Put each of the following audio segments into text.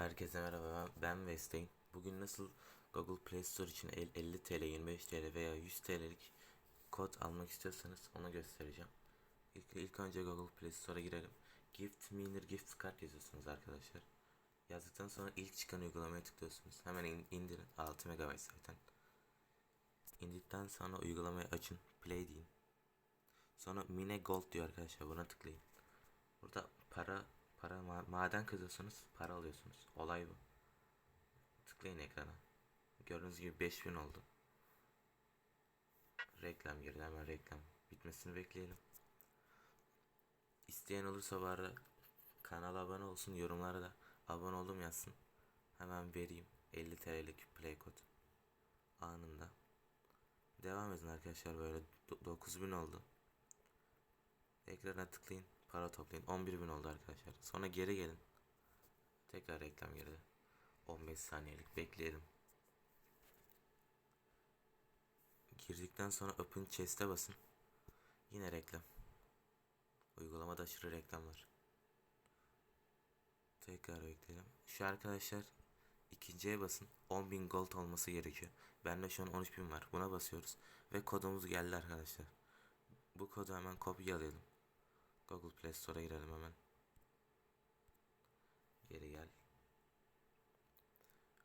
Herkese merhaba ben, Westein. Bugün nasıl Google Play Store için el- 50 TL, 25 TL veya 100 TL'lik kod almak istiyorsanız onu göstereceğim. İlk, ilk önce Google Play Store'a girelim. Gift Miner Gift Card yazıyorsunuz arkadaşlar. Yazdıktan sonra ilk çıkan uygulamaya tıklıyorsunuz. Hemen in- indirin 6 MB zaten. İndikten sonra uygulamayı açın. Play deyin. Sonra Mine Gold diyor arkadaşlar buna tıklayın. Burada para para ma- maden kazıyorsunuz, para alıyorsunuz. Olay bu. Tıklayın ekrana. Gördüğünüz gibi 5000 oldu. Reklam girdi hemen reklam. Bitmesini bekleyelim. İsteyen olursa arada kanala abone olsun, yorumlara da abone oldum yazsın. Hemen vereyim 50 TL'lik play kod. Anında. Devam edin arkadaşlar böyle Do- 9000 oldu. Ekrana tıklayın. Para toplayın. 11.000 oldu arkadaşlar. Sonra geri gelin. Tekrar reklam girdi. 15 saniyelik bekleyelim. Girdikten sonra Open Chest'e basın. Yine reklam. Uygulamada aşırı reklam var. Tekrar bekleyelim. Şu arkadaşlar ikinciye basın. 10.000 gold olması gerekiyor. Bende şu an 13.000 var. Buna basıyoruz. Ve kodumuz geldi arkadaşlar. Bu kodu hemen kopyalayalım. Google Play Store'a girelim hemen. Geri gel.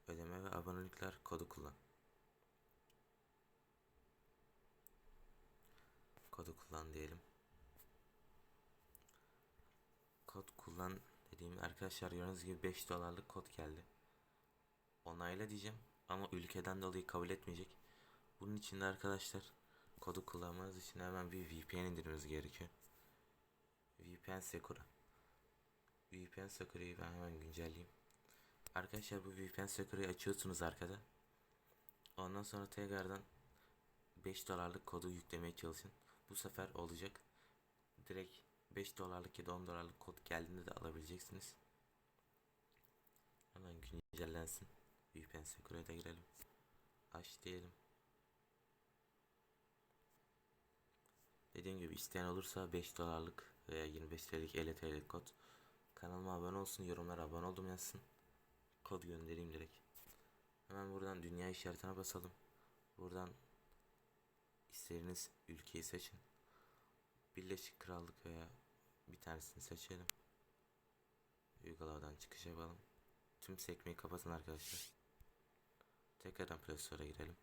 Ödeme ve abonelikler kodu kullan. Kodu kullan diyelim. Kod kullan dediğim arkadaşlar gördüğünüz gibi 5 dolarlık kod geldi. Onayla diyeceğim ama ülkeden dolayı kabul etmeyecek. Bunun için de arkadaşlar kodu kullanmanız için hemen bir VPN indirmeniz gerekiyor. VPN Secure. VPN Secure'yi ben hemen güncelleyeyim. Arkadaşlar bu VPN Secure'yi açıyorsunuz arkada. Ondan sonra tekrardan 5 dolarlık kodu yüklemeye çalışın. Bu sefer olacak. Direkt 5 dolarlık ya da 10 dolarlık kod geldiğinde de alabileceksiniz. Hemen güncellensin. VPN Secure'ya da girelim. Aç diyelim. Dediğim gibi isteyen olursa 5 dolarlık veya 25 TL'lik 50 TL'lik kod. Kanalıma abone olsun, yorumlara abone oldum yazsın. Kod göndereyim direkt. Hemen buradan dünya işaretine basalım. Buradan istediğiniz ülkeyi seçin. Birleşik Krallık veya bir tanesini seçelim. Uygulamadan çıkış yapalım. Tüm sekmeyi kapatın arkadaşlar. Tekrardan Play Store'a girelim.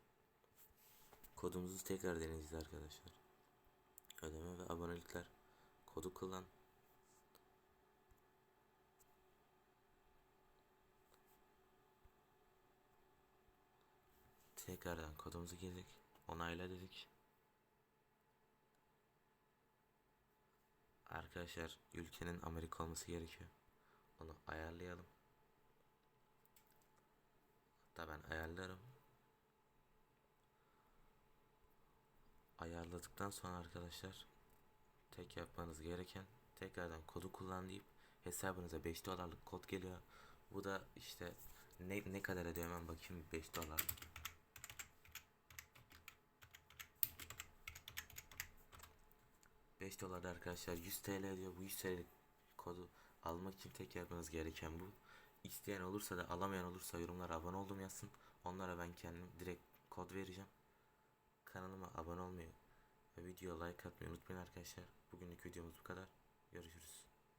Kodumuzu tekrar deneyeceğiz arkadaşlar. Ödeme ve abonelikler kodu kullan. Tekrardan kodumuzu girdik. Onayla dedik. Arkadaşlar ülkenin Amerika olması gerekiyor. Onu ayarlayalım. Hatta ben ayarlarım. Ayarladıktan sonra arkadaşlar tek yapmanız gereken tekrardan kodu kullan deyip hesabınıza 5 dolarlık kod geliyor. Bu da işte ne, ne kadar ediyor hemen bakayım 5 dolar. Beş dolar arkadaşlar 100 TL ediyor. Bu 100 TL kodu almak için tek yapmanız gereken bu. İsteyen olursa da alamayan olursa yorumlara abone oldum yazsın. Onlara ben kendim direkt kod vereceğim. Kanalıma abone olmayı ve videoya like atmayı unutmayın arkadaşlar. Bugünlük videomuz bu kadar. Görüşürüz.